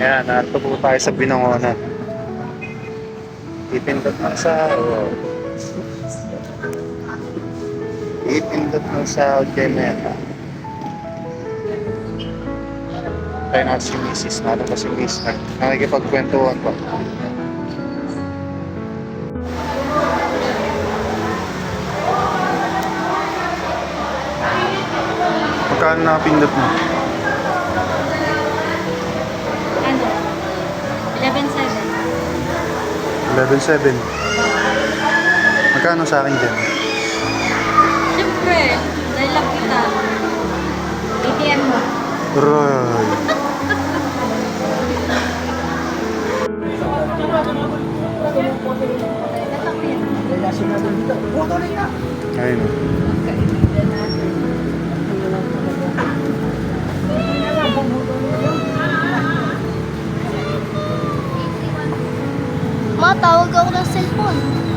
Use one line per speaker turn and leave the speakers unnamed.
Ayan, narito po tayo sa Binangonan. Ipindot ng sahod. Ipindot ng sahod kay Meta. Tayo na si Mrs. Nalo pa si Mr. Nakikipagkwentuhan pa. Magkano nakapindot mo? 11.7. Magkano sa akin dyan?
Siyempre, dahil lang kita. ATM mo.
Roy. Ayun.
Ma, tawag ako ng cellphone.